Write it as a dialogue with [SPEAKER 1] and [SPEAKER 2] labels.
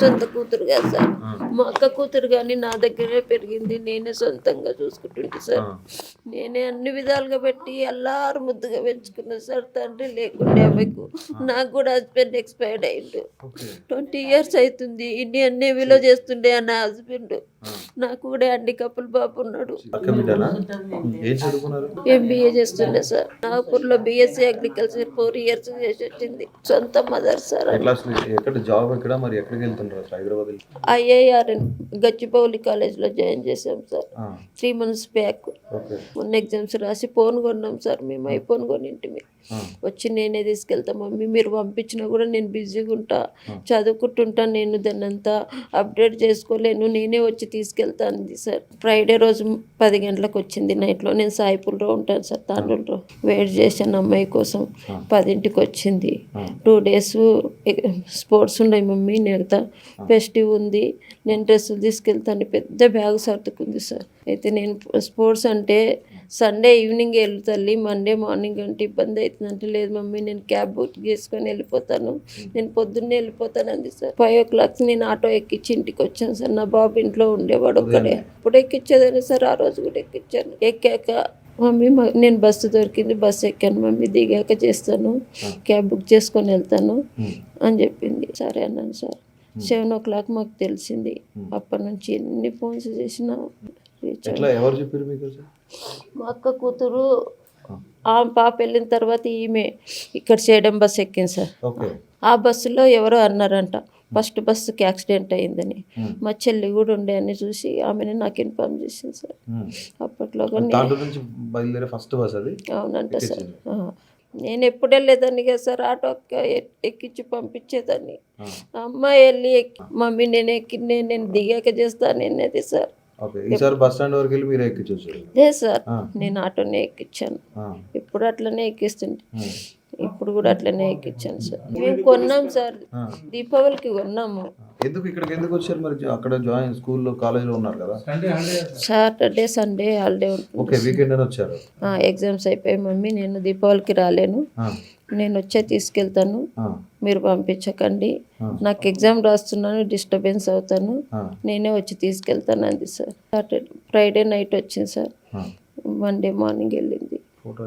[SPEAKER 1] సొంత కూతురు కాదు సార్. మా అక్క కూతురు కానీ నా దగ్గరే పెరిగింది. నేనే సొంతంగా చూసుకుంటుంటే సార్. నేనే అన్ని విధాలుగా పెట్టి అల్లారు ముద్దుగా పెంచుకున్నా సార్ తండ్రి లేకుండే ఆమెకు. నాకు కూడా హస్బెండ్ ఎక్స్పైర్డ్ అయిండు. ట్వంటీ ఇయర్స్ అవుతుంది ఇన్ని అన్ని విలో చేస్తుండే నా హస్బెండ్ నాకు కూడా అండి కపుల్ బాబు ఉన్నాడు. ఎంబీఏ చేస్తుండే సార్. నాగపూర్లో బీఎస్సీ అగ్రికల్చర్ ఫోర్ ఇయర్స్ చేసి వచ్చింది. సొంత మదర్ సార్
[SPEAKER 2] జాబ్ ఎక్కడ మరి ఎక్కడికి హైదరాబాద్
[SPEAKER 1] ఐఏఆర్ఎన్ గచ్చిబౌలి కాలేజ్లో జాయిన్ చేసాం సార్. త్రీ మంత్స్ బ్యాక్ మొన్న ఎగ్జామ్స్ రాసి ఫోన్ కొన్నాం సార్. మేము ఐఫోన్ కొనింటిమి
[SPEAKER 2] ఆ,
[SPEAKER 1] వచ్చి నేనే తీసుకెళ్తా మమ్మీ మీరు పంపించినా కూడా నేను బిజీగా ఉంటా. చదువుకుంటుంటా నేను దాన్ని అంతా అప్డేట్ చేసుకోలేను. నేనే వచ్చి తీసుకెళ్తా అంది సార్. ఫ్రైడే రోజు పది గంటలకు వచ్చింది నైట్లో నేను సాయిపుల్లో ఉంటాను సార్ తాండూరులో. వెయిట్ చేశాను అమ్మాయి కోసం. పదింటికి వచ్చింది. టూ డేస్ స్పోర్ట్స్ ఉన్నాయి మమ్మీ నేత ఫెస్టివ్ ఉంది. నేను డ్రెస్సులు తీసుకెళ్తాను. పెద్ద బ్యాగ్ సర్దుకుంది సార్. అయితే నేను స్పోర్ట్స్ అంటే సండే ఈవినింగ్ వెళ్ళు తల్లి మండే మార్నింగ్ అంటే ఇబ్బంది అవుతుందంటే లేదు మమ్మీ నేను క్యాబ్ బుక్ చేసుకొని వెళ్ళిపోతాను. నేను పొద్దున్నే వెళ్ళిపోతాను అంది సార్. ఫైవ్ ఓ క్లాక్ నేను ఆటో ఎక్కించి ఇంటికి వచ్చాను సార్. నా బాబు ఇంట్లో ఉండేవాడు ఒక్కడే. ఇప్పుడు ఎక్కించేదాన్ని సార్. ఆ రోజు కూడా ఎక్కించాను ఎక్కాక మమ్మీ నేను బస్సు దొరికింది బస్సు ఎక్కాను. మమ్మీ దిగాక చేస్తాను. క్యాబ్ బుక్ చేసుకొని వెళ్తాను అని చెప్పింది. సరే అన్నాను సార్. సెవెన్ ఓ క్లాక్ మాకు తెలిసింది. అప్పటి నుంచి ఎన్ని ఫోన్స్ చేసినా? మా అక్క కూతురు ఆ. పాప వెళ్ళిన తర్వాత ఈమె ఇక్కడ చేయడం బస్సు ఎక్కింది సార్.
[SPEAKER 2] ఓకే.
[SPEAKER 1] ఆ బస్సులో ఎవరో అన్నారంట ఫస్ట్ బస్సుకి యాక్సిడెంట్ అయిందని.
[SPEAKER 2] Hmm.
[SPEAKER 1] మా చెల్లి కూడా ఉండే అని చూసి ఆమెనే నాకు ఇన్ఫార్మ్ చేసింది సార్. అప్పట్లో కానీ
[SPEAKER 2] దాంట్లో నుంచి బయలుదేరే ఫస్ట్ బస్ అది?
[SPEAKER 1] అవునంట సార్. నేను ఎప్పుడు వెళ్ళేదాన్ని కదా సార్ ఆటో ఎక్క- ఎక్కించి పంపించేదాన్ని. అమ్మాయి వెళ్ళి ఎక్కి మమ్మీ నేను ఎక్కి నేను నేను దిగాక చేస్తాను అనేది సార్.
[SPEAKER 2] ఈసారి బస్ స్టాండ్ వరకు వెళ్ళి మీరు ఎక్కించవచ్చు
[SPEAKER 1] లేదు సార్. నేను ఆటోనే ఎక్కించాను ఇప్పుడు అట్లనే ఎక్కిస్తుంటే.
[SPEAKER 2] ఉమ్.
[SPEAKER 1] ఇప్పుడు కూడా అట్లనే ఎక్కించాను సార్. మేము కొన్నాం సార్. దీపావళికి కొన్నాము.
[SPEAKER 2] ఎందుకు ఇక్కడికి ఎందుకు వచ్చారు మరి? అక్కడ జాయిన్ స్కూల్లో కాలేజీలో ఉన్నారు కదా?
[SPEAKER 1] Saturday Sunday holiday
[SPEAKER 2] okay weekend అని వచ్చారు.
[SPEAKER 1] ఆ, ఎగ్జామ్స్ అయిపోయి మమ్మీ. నేను దీపావళికి రాలేను. నేను వచ్చే తీసుకెళ్తాను. మీరు పంపించకండి. నాకు ఎగ్జామ్ రాస్తున్నాను డిస్టర్బెన్స్ అవుతాను. నేనే వచ్చి తీసుకెళ్తాను అంది సార్. సాటర్డే ఫ్రైడే నైట్ వచ్చింది సార్. మండే మార్నింగ్ వెళ్ళింది.
[SPEAKER 2] ఫోటో